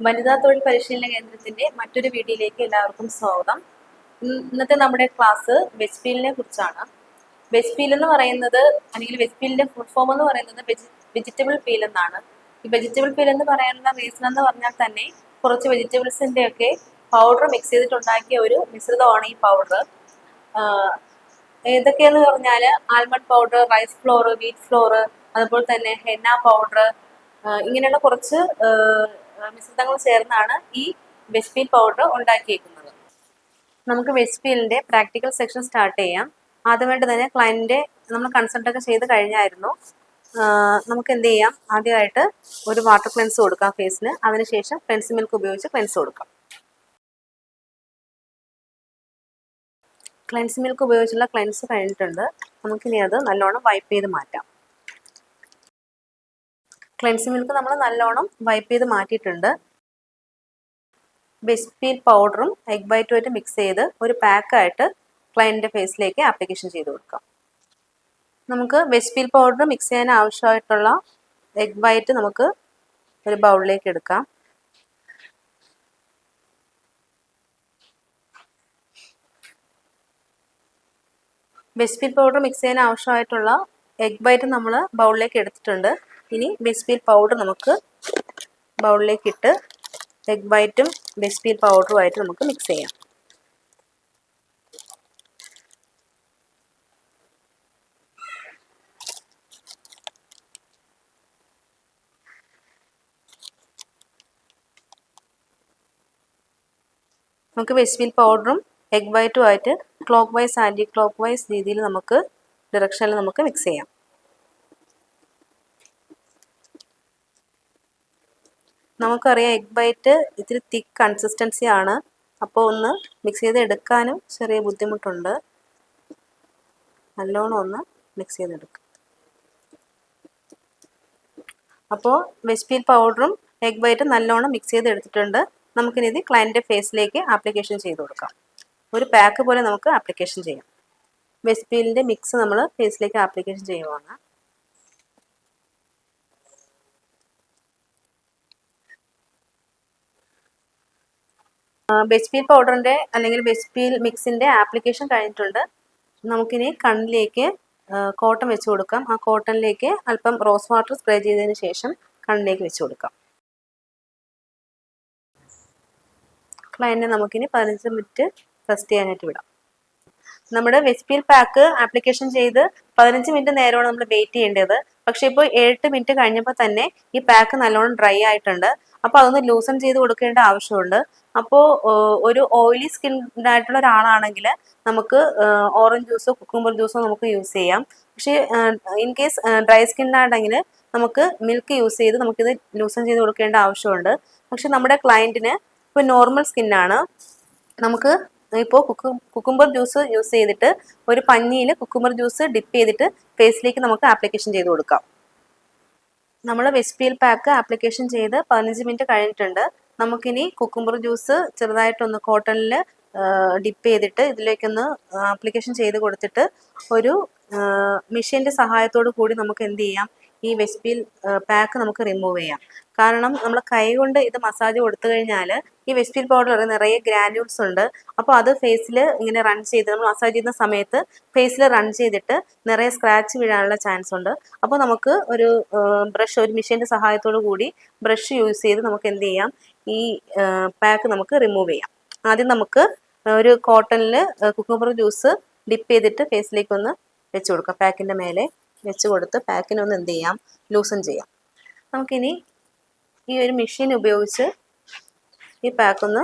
വനിതാ തൊഴിൽ പരിശീലന കേന്ദ്രത്തിന്റെ മറ്റൊരു വീഡിയോയിലേക്ക് എല്ലാവർക്കും സ്വാഗതം. ഇന്നത്തെ നമ്മുടെ ക്ലാസ് വെജ്പീലിനെ കുറിച്ചാണ്. വെജ്പീൽ എന്ന് പറയുന്നത് അല്ലെങ്കിൽ വെജ്പീലിന്റെ ഫുൾ ഫോം എന്ന് പറയുന്നത് വെജിറ്റബിൾ പീൽ എന്നാണ്. ഈ വെജിറ്റബിൾ പീൽ എന്ന് പറയാനുള്ള റീസൺ എന്ന് പറഞ്ഞാൽ തന്നെ കുറച്ച് വെജിറ്റബിൾസിന്റെ ഒക്കെ പൗഡർ മിക്സ് ചെയ്തിട്ടുണ്ടാക്കിയ ഒരു മിശ്രിതമാണ് ഈ പൗഡർ ഏതൊക്കെയെന്ന് പറഞ്ഞാൽ almond powder rice flour wheat flour അതുപോലെ തന്നെ ഹെന്ന പൗഡർ ഇങ്ങനെയുള്ള കുറച്ച് മിശ്രിതങ്ങൾ ചേർന്നാണ് ഈ വെസ്പിൻ പൗഡർ ഉണ്ടാക്കിയേക്കുന്നത്. നമുക്ക് വെജ്പീലിന്റെ പ്രാക്ടിക്കൽ സെക്ഷൻ സ്റ്റാർട്ട് ചെയ്യാം. ആദ്യമായിട്ട് തന്നെ ക്ലയന്റിന്റെ നമ്മൾ കൺസൾട്ട് ഒക്കെ ചെയ്ത് കഴിഞ്ഞായിരുന്നു. നമുക്ക് എന്ത് ചെയ്യാം? ആദ്യമായിട്ട് ഒരു വാട്ടർ ക്ലെൻസ് കൊടുക്കാം ഫേസിന് അതിനുശേഷം ക്ലെൻസ് മിൽക്ക് ഉപയോഗിച്ച് ക്ലെൻസ് കൊടുക്കാം. ക്ലെൻസ് മിൽക്ക് ഉപയോഗിച്ചുള്ള ക്ലെൻസ് കഴിഞ്ഞിട്ടുണ്ട്. നമുക്കിനി അത് നല്ലോണം വൈപ്പ് ചെയ്ത് മാറ്റാം. ക്ലെൻസ് മിൽക്ക് നമ്മൾ നല്ലോണം വൈപ്പ് ചെയ്ത് മാറ്റിയിട്ടുണ്ട്. ബിസ്പീൽ പൗഡറും എഗ് വൈറ്റുമായിട്ട് മിക്സ് ചെയ്ത് ഒരു പാക്കായിട്ട് ക്ലയന്റിന്റെ ഫേസിലേക്ക് ആപ്ലിക്കേഷൻ ചെയ്ത് കൊടുക്കാം. നമുക്ക് വെസ്പീൽ പൗഡർ മിക്സ് ചെയ്യാൻ ആവശ്യമായിട്ടുള്ള എഗ് വൈറ്റ് നമുക്ക് ഒരു ബൗളിലേക്ക് എടുക്കാം. വെസ്പീൽ പൗഡർ മിക്സ് ചെയ്യാൻ ആവശ്യമായിട്ടുള്ള എഗ് വൈറ്റ് നമ്മൾ ബൗളിലേക്ക് എടുത്തിട്ടുണ്ട്. ഇനി ബെസ്പീൽ പൗഡർ നമുക്ക് ബൗളിലേക്ക് ഇട്ട് എഗ് വൈറ്റും പൗഡറും ആയിട്ട് നമുക്ക് മിക്സ് ചെയ്യാം. നമുക്ക് വെസ്പീൽ പൗഡറും എഗ് വൈറ്റുമായിട്ട് clockwise anticlockwise രീതിയിൽ നമുക്ക് ഡിറക്ഷനിൽ നമുക്ക് മിക്സ് ചെയ്യാം. നമുക്കറിയാം എഗ് ബൈറ്റ് ഇത്തിരി തിക്ക് കൺസിസ്റ്റൻസി ആണ്. അപ്പോൾ ഒന്ന് മിക്സ് ചെയ്ത് എടുക്കാനും ചെറിയ ബുദ്ധിമുട്ടുണ്ട്. നല്ലോണം ഒന്ന് മിക്സ് ചെയ്തെടുക്കുക അപ്പോൾ വെജ്പീൽ പൗഡറും എഗ് ബൈറ്റും നല്ലോണം മിക്സ് ചെയ്ത് എടുത്തിട്ടുണ്ട് നമുക്കിനി ഇത് ക്ലയന്റിന്റെ ഫേസിലേക്ക് ആപ്ലിക്കേഷൻ ചെയ്ത് കൊടുക്കാം. ഒരു പാക്ക് പോലെ നമുക്ക് ആപ്ലിക്കേഷൻ ചെയ്യാം. വെജ്പീലിന്റെ മിക്സ് നമ്മൾ ഫേസിലേക്ക് ആപ്ലിക്കേഷൻ ചെയ്യുവാണ്. ബെസ്പീൽ പൗഡറിന്റെ അല്ലെങ്കിൽ ബെസ്പീൽ മിക്സിന്റെ ആപ്ലിക്കേഷൻ കഴിഞ്ഞിട്ടുണ്ട്. നമുക്കിനി കണ്ണിലേക്ക് കോട്ടൺ വെച്ച് കൊടുക്കാം. ആ കോട്ടണിലേക്ക് അല്പം റോസ് വാട്ടർ സ്പ്രേ ചെയ്തതിന് ശേഷം കണ്ണിലേക്ക് വെച്ച് കൊടുക്കാം. ക്ലയന്റിനെ നമുക്കിനി പതിനഞ്ച് മിനിറ്റ് റെസ്റ്റ് ചെയ്യാനായിട്ട് വിടാം. നമ്മുടെ വെസ്പീൽ പാക്ക് ആപ്ലിക്കേഷൻ ചെയ്ത് പതിനഞ്ച് മിനിറ്റ് നേരമാണ് നമ്മൾ വെയിറ്റ് ചെയ്യേണ്ടത്. പക്ഷേ ഇപ്പോൾ എട്ട് മിനിറ്റ് കഴിഞ്ഞപ്പോൾ തന്നെ ഈ പാക്ക് നല്ലോണം ഡ്രൈ ആയിട്ടുണ്ട്. അപ്പോൾ അതൊന്ന് ലൂസൺ ചെയ്ത് കൊടുക്കേണ്ട ആവശ്യമുണ്ട്. അപ്പോൾ ഒരു ഓയിലി സ്കിൻ ആയിട്ടുള്ള ഒരാളാണെങ്കിൽ നമുക്ക് ഓറഞ്ച് ജ്യൂസോ കുക്കുമ്പർ ജ്യൂസോ നമുക്ക് യൂസ് ചെയ്യാം. പക്ഷേ ഇൻ കേസ് ഡ്രൈ സ്കിൻ ആണെങ്കിൽ നമുക്ക് മിൽക്ക് യൂസ് ചെയ്ത് നമുക്കിത് ലൂസൺ ചെയ്ത് കൊടുക്കേണ്ട ആവശ്യമുണ്ട്. പക്ഷെ നമ്മുടെ ക്ലയന്റിന് ഇപ്പോൾ നോർമൽ സ്കിന്നാണ് നമുക്ക് ഇപ്പോൾ കുക്കു കുക്കുംബർ ജ്യൂസ് യൂസ് ചെയ്തിട്ട് ഒരു പഞ്ഞിയിൽ കുക്കുംബർ ജ്യൂസ് ഡിപ്പ് ചെയ്തിട്ട് ഫേസിലേക്ക് നമുക്ക് ആപ്ലിക്കേഷൻ ചെയ്ത് കൊടുക്കാം. നമ്മൾ വെസ്പീൽ പാക്ക് ആപ്ലിക്കേഷൻ ചെയ്ത് പതിനഞ്ച് മിനിറ്റ് കഴിഞ്ഞിട്ടുണ്ട്. നമുക്കിനി കുക്കുംബർ ജ്യൂസ് ചെറുതായിട്ടൊന്ന് കോട്ടണിൽ ഡിപ്പ് ചെയ്തിട്ട് ഇതിലേക്കൊന്ന് ആപ്ലിക്കേഷൻ ചെയ്ത് കൊടുത്തിട്ട് ഒരു മെഷീന്റെ സഹായത്തോടു കൂടി നമുക്ക് എന്ത് ചെയ്യാം? ഈ വെസ്പീൽ പാക്ക് നമുക്ക് റിമൂവ് ചെയ്യാം. കാരണം നമ്മൾ കൈ കൊണ്ട് ഇത് മസാജ് കൊടുത്തു കഴിഞ്ഞാൽ ഈ വെസ്പീൽ പൗഡർ നിറയെ ഗ്രാനുൾസ് ഉണ്ട്. അപ്പോൾ അത് ഫേസിൽ ഇങ്ങനെ റൺ ചെയ്ത് നമ്മൾ മസാജ് ചെയ്യുന്ന സമയത്ത് ഫേസിൽ റൺ ചെയ്തിട്ട് നിറയെ സ്ക്രാച്ച് വീഴാനുള്ള ചാൻസ് ഉണ്ട്. അപ്പോൾ നമുക്ക് ഒരു ബ്രഷ് ഒരു മെഷീന്റെ സഹായത്തോടു കൂടി ബ്രഷ് യൂസ് ചെയ്ത് നമുക്ക് എന്ത് ചെയ്യാം? ഈ പാക്ക് നമുക്ക് റിമൂവ് ചെയ്യാം. ആദ്യം നമുക്ക് ഒരു കോട്ടണിൽ കുക്കുംബർ ജ്യൂസ് ഡിപ്പ് ചെയ്തിട്ട് ഫേസിലേക്ക് ഒന്ന് വെച്ച് കൊടുക്കാം. പാക്കിന്റെ മേലെ വെച്ച് കൊടുത്ത് പാക്കിനൊന്ന് എന്ത് ചെയ്യാം? ലൂസൺ ചെയ്യാം. നമുക്കിനി ഈ ഒരു മെഷീൻ ഉപയോഗിച്ച് ഈ പാക്കൊന്ന്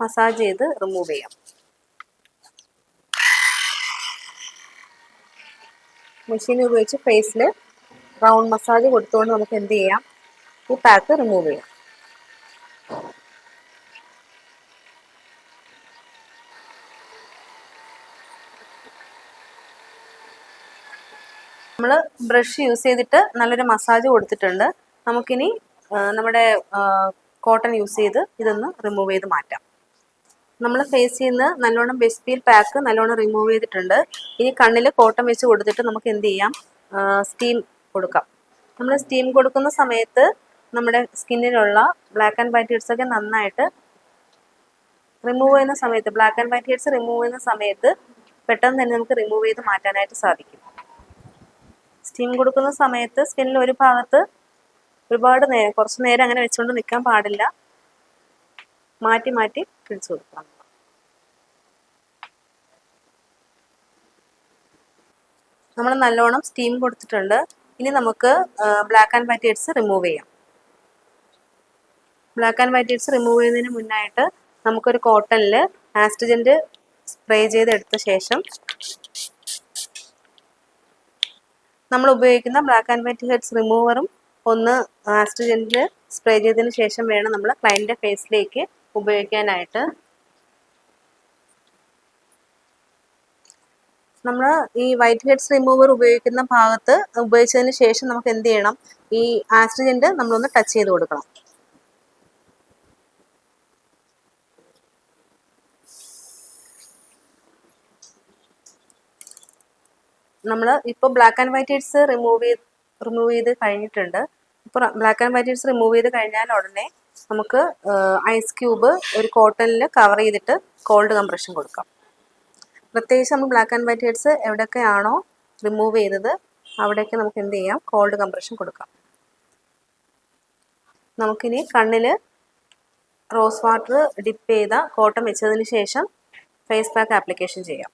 മസാജ് ചെയ്ത് റിമൂവ് ചെയ്യാം. മെഷീൻ ഉപയോഗിച്ച് ഫേസിൽ റൗണ്ട് മസാജ് കൊടുത്തുകൊണ്ട് നമുക്ക് എന്ത് ചെയ്യാം? ഈ പാക്ക് റിമൂവ് ചെയ്യാം. നമ്മൾ ബ്രഷ് യൂസ് ചെയ്തിട്ട് നല്ലൊരു മസാജ് കൊടുത്തിട്ടുണ്ട്. നമുക്കിനി നമ്മുടെ കോട്ടൺ യൂസ് ചെയ്ത് ഇതൊന്ന് റിമൂവ് ചെയ്ത് മാറ്റാം. നമ്മൾ ഫേസിൽ നിന്ന് നല്ലോണം ബെസ്പീൽ പാക്ക് നല്ലോണം റിമൂവ് ചെയ്തിട്ടുണ്ട്. ഇനി കണ്ണിൽ കോട്ടൺ വെച്ച് കൊടുത്തിട്ട് നമുക്ക് എന്ത് ചെയ്യാം? സ്റ്റീം കൊടുക്കാം. നമ്മൾ സ്റ്റീം കൊടുക്കുന്ന സമയത്ത് നമ്മുടെ സ്കിന്നിലുള്ള ബ്ലാക്ക് ആൻഡ് വൈറ്റ് ഹെഡ്സ് ഒക്കെ നന്നായിട്ട് റിമൂവ് ചെയ്യുന്ന സമയത്ത് black and white heads remove ചെയ്യുന്ന സമയത്ത് പെട്ടെന്ന് തന്നെ നമുക്ക് റിമൂവ് ചെയ്ത് മാറ്റാനായിട്ട് സാധിക്കും. സ്റ്റീം കൊടുക്കുന്ന സമയത്ത് സ്കിന്നിൽ ഒരു ഭാഗത്ത് ഒരുപാട് നേരം കുറച്ച് നേരം അങ്ങനെ വെച്ചുകൊണ്ട് നിൽക്കാൻ പാടില്ല. മാറ്റി മാറ്റി പിടിച്ചു കൊടുക്കാം. നമ്മൾ നല്ലോണം സ്റ്റീം കൊടുത്തിട്ടുണ്ട്. ഇനി നമുക്ക് black and white heads remove ചെയ്യാം. Black and white heads remove ചെയ്യുന്നതിന് മുന്നായിട്ട് നമുക്കൊരു കോട്ടണിൽ ആസ്ട്രിജന്റ് സ്പ്രേ ചെയ്തെടുത്ത ശേഷം നമ്മൾ ഉപയോഗിക്കുന്ന ബ്ലാക്ക് ആൻഡ് വൈറ്റ് ഹെഡ്സ് റിമൂവറും ഒന്ന് ആസ്ട്രിജന്റ് സ്പ്രേ ചെയ്തതിന് ശേഷം വേണം നമ്മൾ ക്ലയന്റിന്റെ ഫേസിലേക്ക് ഉപയോഗിക്കാനായിട്ട്. നമ്മൾ ഈ വൈറ്റ് ഹെഡ്സ് റിമൂവർ ഉപയോഗിക്കുന്ന ഭാഗത്ത് ഉപയോഗിച്ചതിന് ശേഷം നമുക്ക് എന്ത് ചെയ്യണം? ഈ ആസ്ട്രജന്റ് നമ്മളൊന്ന് ടച്ച് ചെയ്ത് കൊടുക്കണം. നമ്മൾ ഇപ്പോൾ black and white heads remove ചെയ്ത് റിമൂവ് ചെയ്ത് കഴിഞ്ഞിട്ടുണ്ട്. ഇപ്പോൾ black and white heads remove ചെയ്ത് കഴിഞ്ഞാൽ ഉടനെ നമുക്ക് ഐസ് ക്യൂബ് ഒരു കോട്ടണിൽ കവർ ചെയ്തിട്ട് കോൾഡ് കംപ്രഷൻ കൊടുക്കാം. പ്രത്യേകിച്ച് നമ്മൾ ബ്ലാക്ക് ആൻഡ് വൈറ്റ് ഹെഡ്സ് എവിടെയൊക്കെയാണോ റിമൂവ് ചെയ്തത് അവിടെയൊക്കെ നമുക്ക് എന്ത് ചെയ്യാം? കോൾഡ് കംപ്രഷൻ കൊടുക്കാം. നമുക്കിനി കണ്ണിൽ റോസ് വാട്ടർ ഡിപ്പ് ചെയ്ത കോട്ടൺ വെച്ചതിന് ശേഷം ഫേസ് പാക്ക് ആപ്ലിക്കേഷൻ ചെയ്യാം.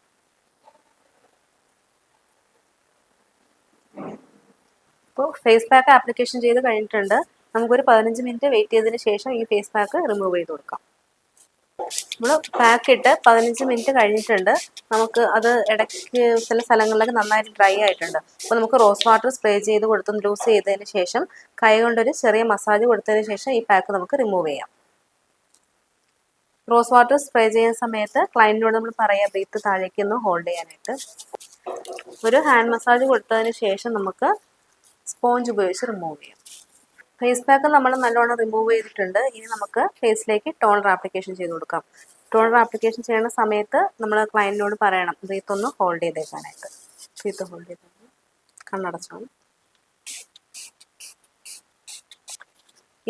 ഇപ്പോൾ ഫേസ് പാക്ക് ആപ്ലിക്കേഷൻ ചെയ്ത് കഴിഞ്ഞിട്ടുണ്ട്. നമുക്കൊരു പതിനഞ്ച് മിനിറ്റ് വെയിറ്റ് ചെയ്തതിന് ശേഷം ഈ ഫേസ് പാക്ക് റിമൂവ് ചെയ്ത് കൊടുക്കാം. നമ്മൾ പാക്ക് ഇട്ട് പതിനഞ്ച് മിനിറ്റ് കഴിഞ്ഞിട്ടുണ്ട്. നമുക്ക് അത് ഇടയ്ക്ക് ചില സ്ഥലങ്ങളിലൊക്കെ നന്നായിട്ട് ഡ്രൈ ആയിട്ടുണ്ട്. അപ്പോൾ നമുക്ക് റോസ് വാട്ടർ സ്പ്രേ ചെയ്ത് കൊടുത്ത് ലൂസ് ചെയ്തതിന് ശേഷം കൈ കൊണ്ടൊരു ചെറിയ മസാജ് കൊടുത്തതിന് ശേഷം ഈ പാക്ക് നമുക്ക് റിമൂവ് ചെയ്യാം. റോസ് വാട്ടർ സ്പ്രേ ചെയ്യുന്ന സമയത്ത് ക്ലയന്റിനോട് നമ്മൾ പറയാം ബ്രീത്ത് താഴേക്കൊന്ന് ഹോൾഡ് ചെയ്യാനായിട്ട്. ഒരു ഹാൻഡ് മസാജ് കൊടുത്തതിന് ശേഷം നമുക്ക് സ്പോഞ്ച് ഉപയോഗിച്ച് റിമൂവ് ചെയ്യാം. ഫേസ് പാക്ക് നമ്മൾ നല്ലോണം റിമൂവ് ചെയ്തിട്ടുണ്ട്. ഇനി നമുക്ക് ഫേസിലേക്ക് ടോണർ ആപ്ലിക്കേഷൻ ചെയ്ത് കൊടുക്കാം. ടോണർ ആപ്ലിക്കേഷൻ ചെയ്യുന്ന സമയത്ത് നമ്മൾ ക്ലയന്റിനോട് പറയണം റീത്തൊന്ന് ഹോൾഡ് ചെയ്തേക്കാനായിട്ട്. റീത്ത് ഹോൾഡ് ചെയ്ത് കണ്ണടച്ചോണം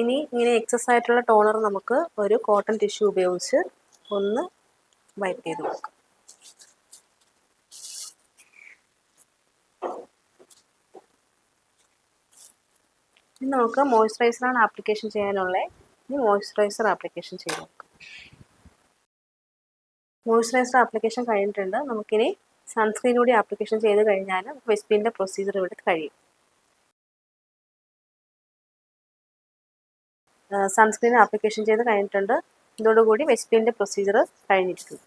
ഇനി ഇങ്ങനെ എക്സസ് ആയിട്ടുള്ള ടോണർ നമുക്ക് ഒരു കോട്ടൺ ടിഷ്യൂ ഉപയോഗിച്ച് ഒന്ന് വൈപ്പ് ചെയ്ത് കൊടുക്കാം. ഇനി നമുക്ക് മോയ്സ്ചറൈസറാണ് ആപ്ലിക്കേഷൻ ചെയ്യാനുള്ളത് ഇനി മോയ്സ്ചറൈസർ ആപ്ലിക്കേഷൻ ചെയ്ത് നോക്കാം. മോയ്സ്ചറൈസർ ആപ്ലിക്കേഷൻ കഴിഞ്ഞിട്ടുണ്ട്. നമുക്കിനി സൺസ്ക്രീൻ കൂടി ആപ്ലിക്കേഷൻ ചെയ്ത് കഴിഞ്ഞാൽ വെസ്പിന്റെ പ്രൊസീജിയർ ഇവിടെ കഴിയും. സൺസ്ക്രീൻ ആപ്ലിക്കേഷൻ ചെയ്ത് കഴിഞ്ഞിട്ടുണ്ട്. ഇതോടുകൂടി വെസ്പിന്റെ പ്രൊസീജിയർ കഴിഞ്ഞിട്ടുണ്ട്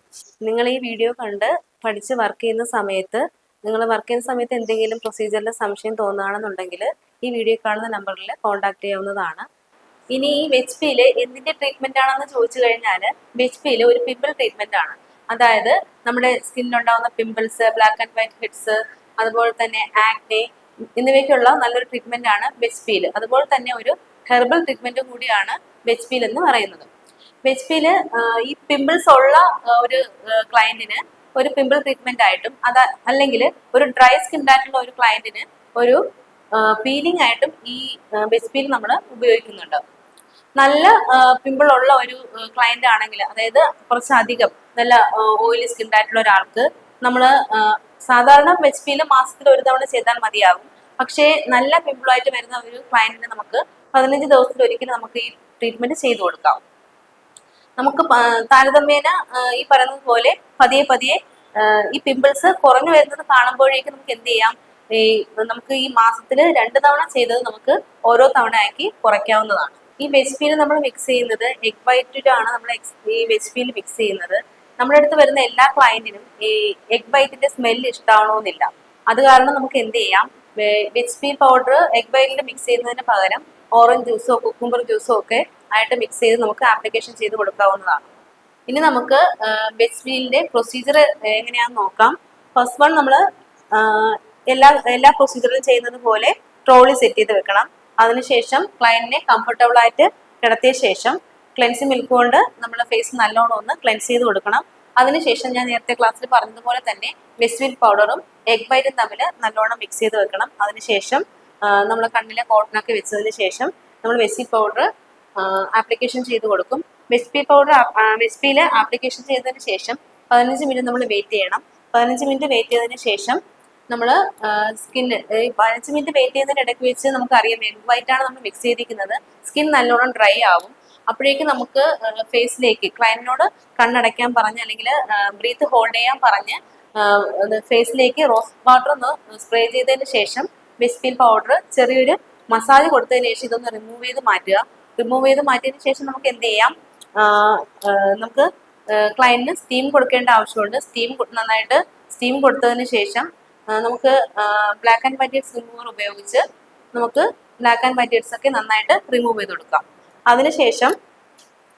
നിങ്ങൾ ഈ വീഡിയോ കണ്ട് പഠിച്ച് വർക്ക് ചെയ്യുന്ന സമയത്ത് നിങ്ങൾ വർക്ക് ചെയ്യുന്ന സമയത്ത് എന്തെങ്കിലും പ്രൊസീജിയറിൽ സംശയം തോന്നുകയാണെന്നുണ്ടെങ്കിൽ ഈ വീഡിയോ കാണുന്ന നമ്പറിൽ കോൺടാക്ട് ചെയ്യാവുന്നതാണ്. ഇനി ഈ വെച്ച് പിയിൽ എന്തിന്റെ ട്രീറ്റ്മെന്റ് ആണെന്ന് ചോദിച്ചു കഴിഞ്ഞാൽ വെച്ച് പിയിൽ ഒരു പിമ്പിൾ ട്രീറ്റ്മെന്റ് ആണ്. അതായത് നമ്മുടെ സ്കിന്നിലുണ്ടാകുന്ന pimples black and white heads അതുപോലെ തന്നെ ആക്നെ എന്നിവയ്ക്കുള്ള നല്ലൊരു ട്രീറ്റ്മെന്റ് ആണ് വെച്ച് പിയിൽ അതുപോലെ തന്നെ ഒരു ഹെർബൽ ട്രീറ്റ്മെന്റും കൂടിയാണ് വെച്ച് പിയിൽ എന്ന് പറയുന്നത്. വെച്ച് പിയിൽ ഈ പിമ്പിൾസ് ഉള്ള ഒരു ക്ലയന്റിന് ഒരു പിമ്പിൾ ട്രീറ്റ്മെന്റ് ആയിട്ടും അത് അല്ലെങ്കിൽ ഒരു ഡ്രൈ സ്കിൻ ആയിട്ടുള്ള ഒരു ക്ലയന്റിന് ഒരു പീലിംഗ് ആയിട്ടും ഈ ബെസ്റ്റ് പീൽ നമ്മൾ ഉപയോഗിക്കുന്നുണ്ട്. നല്ല പിമ്പിൾ ഉള്ള ഒരു ക്ലയന്റ് ആണെങ്കിൽ അതായത് കുറച്ചധികം നല്ല ഓയിലി സ്കിൻ ആയിട്ടുള്ള ഒരാൾക്ക് നമ്മൾ സാധാരണ വെച്ച് പീൽ മാസത്തിൽ ഒരു തവണ ചെയ്താൽ മതിയാകും പക്ഷേ നല്ല പിമ്പിളായിട്ട് വരുന്ന ഒരു ക്ലയന്റിന് നമുക്ക് പതിനഞ്ച് ദിവസത്തിൽ ഒരിക്കലും നമുക്ക് ഈ ട്രീറ്റ്മെന്റ് ചെയ്തു കൊടുക്കാം. നമുക്ക് താരതമ്യേന ഈ പറയുന്നത് പോലെ പതിയെ പതിയെ ഈ പിമ്പിൾസ് കുറഞ്ഞു വരുന്നത് കാണുമ്പോഴേക്കും നമുക്ക് എന്ത് ചെയ്യാം? ഈ നമുക്ക് ഈ മാസത്തിൽ രണ്ട് തവണ ചെയ്തത് നമുക്ക് ഓരോ തവണ ആക്കി കുറയ്ക്കാവുന്നതാണ്. ഈ വെജ് നമ്മൾ മിക്സ് ചെയ്യുന്നത് എഗ് വൈറ്റിലാണ് നമ്മൾ ഈ വെജ് പീൽ മിക്സ് ചെയ്യുന്നത്. നമ്മുടെ അടുത്ത് വരുന്ന എല്ലാ ക്ലയന്റിനും ഈ എഗ് വൈറ്റിന്റെ സ്മെല്ല് ഇഷ്ടമാണോന്നില്ല അത് കാരണം നമുക്ക് എന്ത് ചെയ്യാം? വെജ് പീൽ പൗഡർ എഗ് വൈറ്റിൽ മിക്സ് ചെയ്യുന്നതിന് പകരം ഓറഞ്ച് ജ്യൂസോ കുക്കുംബർ ജ്യൂസോ ഒക്കെ ആയിട്ട് മിക്സ് ചെയ്ത് നമുക്ക് ആപ്ലിക്കേഷൻ ചെയ്ത് കൊടുക്കാവുന്നതാണ്. ഇനി നമുക്ക് ബെസ്റ്റ് പീലിന്റെ പ്രൊസീജിയർ എങ്ങനെയാണെന്ന് നോക്കാം. ഫസ്റ്റ് വൺ നമ്മൾ എല്ലാ എല്ലാ പ്രൊസീജിയറും ചെയ്യുന്നത് പോലെ ട്രോളി സെറ്റ് ചെയ്ത് വെക്കണം. അതിനുശേഷം ക്ലയന്റിനെ കംഫർട്ടബിൾ ആയിട്ട് കിടത്തിയ ശേഷം ക്ലെൻസ് മിൽക്ക് കൊണ്ട് നമ്മൾ ഫേസ് നല്ലോണം ഒന്ന് ക്ലെൻസ് ചെയ്ത് കൊടുക്കണം. അതിനുശേഷം ഞാൻ നേരത്തെ ക്ലാസ്സിൽ പറഞ്ഞതുപോലെ തന്നെ വെസ്വിൽ പൗഡറും എഗ് വൈറ്റും തമ്മിൽ നല്ലോണം മിക്സ് ചെയ്ത് വെക്കണം. അതിനുശേഷം നമ്മൾ കണ്ണിലെ കോട്ടനൊക്കെ വെച്ചതിന് ശേഷം നമ്മൾ വെസി പൗഡർ ആപ്ലിക്കേഷൻ ചെയ്ത് കൊടുക്കും. വെസ്പി പൗഡർ വെസ്പിയിൽ ആപ്ലിക്കേഷൻ ചെയ്തതിന് ശേഷം പതിനഞ്ച് മിനിറ്റ് നമ്മൾ വെയിറ്റ് ചെയ്യണം. പതിനഞ്ച് മിനിറ്റ് വെയിറ്റ് ചെയ്തതിന് ശേഷം നമ്മൾ സ്കിന്ന് പതിനഞ്ച് മിനിറ്റ് വെയിറ്റ് ചെയ്യുന്നതിന് ഇടയ്ക്ക് വെച്ച് നമുക്കറിയാം എഗ് ആണ് നമ്മൾ മിക്സ് ചെയ്തിരിക്കുന്നത്. സ്കിൻ നല്ലോണം ഡ്രൈ ആവും. അപ്പോഴേക്ക് നമുക്ക് ഫേസിലേക്ക് ക്ലയന്റിനോട് കണ്ണടയ്ക്കാൻ പറഞ്ഞ് അല്ലെങ്കിൽ ബ്രീത്ത് ഹോൾഡ് ചെയ്യാൻ പറഞ്ഞ് ഫേസിലേക്ക് റോസ് വാട്ടർ ഒന്ന് സ്പ്രേ ചെയ്തതിന് ശേഷം ബിസ്പിൽ പൗഡർ ചെറിയൊരു മസാജ് കൊടുത്തതിന് ശേഷം ഇതൊന്ന് റിമൂവ് ചെയ്ത് മാറ്റുക. റിമൂവ് ചെയ്ത് മാറ്റിയതിന് ശേഷം നമുക്ക് എന്ത് ചെയ്യാം? നമുക്ക് ക്ലയന്റിന് സ്റ്റീം കൊടുക്കേണ്ട ആവശ്യമുണ്ട്. സ്റ്റീം നന്നായിട്ട് സ്റ്റീം കൊടുത്തതിന് ശേഷം നമുക്ക് black and white heads remover ഉപയോഗിച്ച് നമുക്ക് ബ്ലാക്ക് ആൻഡ് വൈറ്റ് ഹെഡ്സ് ഒക്കെ നന്നായിട്ട് റിമൂവ് ചെയ്ത് കൊടുക്കാം. അതിനുശേഷം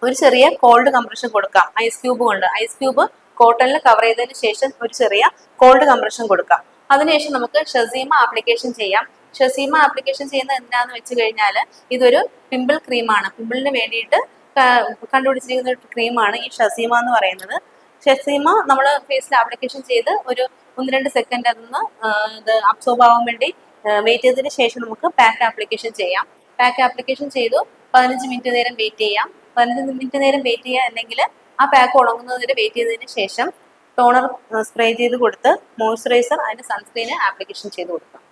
ഒരു ചെറിയ കോൾഡ് കംപ്രഷൻ കൊടുക്കാം. ഐസ് ക്യൂബ് കൊണ്ട്. ഐസ് ക്യൂബ് കോട്ടണിൽ കവർ ചെയ്തതിന് ശേഷം ഒരു ചെറിയ കോൾഡ് കംപ്രഷൻ കൊടുക്കാം. അതിനുശേഷം നമുക്ക് ഷസീമ ആപ്ലിക്കേഷൻ ചെയ്യാം. ഷസീമ ആപ്ലിക്കേഷൻ ചെയ്യുന്നത് എന്താന്ന് വെച്ച് കഴിഞ്ഞാൽ ഇതൊരു പിമ്പിൾ ക്രീമാണ് പിമ്പിളിന് വേണ്ടിയിട്ട് കണ്ടുപിടിച്ചിരിക്കുന്ന ഒരു ക്രീമാണ് ഈ ഷസീമ എന്ന് പറയുന്നത്. ഷസീമ നമ്മൾ ഫേസിൽ ആപ്ലിക്കേഷൻ ചെയ്ത് ഒരു ഒന്ന് രണ്ട് സെക്കൻഡ് അതൊന്ന് ഇത് അബ്സോർബ് ആവാൻ വേണ്ടി വെയിറ്റ് ചെയ്തതിന് ശേഷം നമുക്ക് പാക്ക് ആപ്ലിക്കേഷൻ ചെയ്യാം. പാക്ക് ആപ്ലിക്കേഷൻ ചെയ്തു പതിനഞ്ച് മിനിറ്റ് നേരം വെയിറ്റ് ചെയ്യാം. പതിനഞ്ച് മിനിറ്റ് നേരം വെയിറ്റ് ചെയ്യുക അല്ലെങ്കിൽ ആ പാക്ക് ഉണങ്ങുന്നത് വരെ വെയിറ്റ് ചെയ്തതിന് ശേഷം ടോണർ സ്പ്രേ ചെയ്ത് കൊടുത്ത് മോയ്സ്ചറൈസർ അതിന്റെ സൺസ്ക്രീന് ആപ്ലിക്കേഷൻ ചെയ്ത് കൊടുക്കാം.